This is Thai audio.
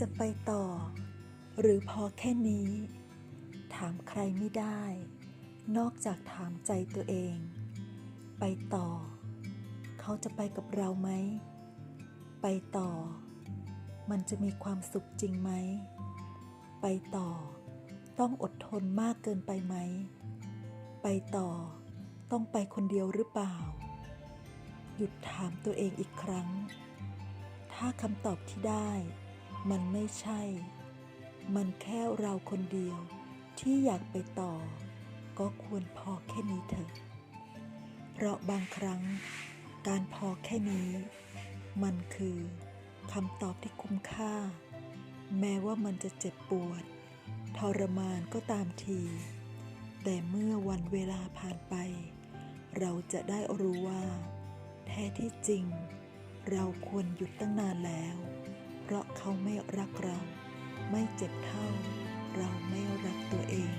จะไปต่อ หรือพอแค่นี้ ถามใครไม่ได้ นอกจากถามใจตัวเอง ไปต่อ เขาจะไปกับเราไหม ไปต่อ มันจะมีความสุขจริงไหม ไปต่อ ต้องอดทนมากเกินไปไหม ไปต่อ ต้องไปคนเดียวหรือเปล่า หยุดถามตัวเองอีกครั้ง ถ้าคำตอบที่ได้ มันไม่ใช่ มันแค่เราคนเดียวที่อยากไปต่อ ก็ควรพอแค่นี้เถอะ เพราะบางครั้ง การพอแค่นี้ มันคือคำตอบที่คุ้มค่า แม้ว่ามันจะเจ็บปวด ทรมานก็ตามที แต่เมื่อวันเวลาผ่านไป เราจะได้รู้ว่า แท้ที่จริง เราควรหยุดตั้งนานแล้ว รักเรา ไม่เจ็บเท่า เราไม่รักตัวเอง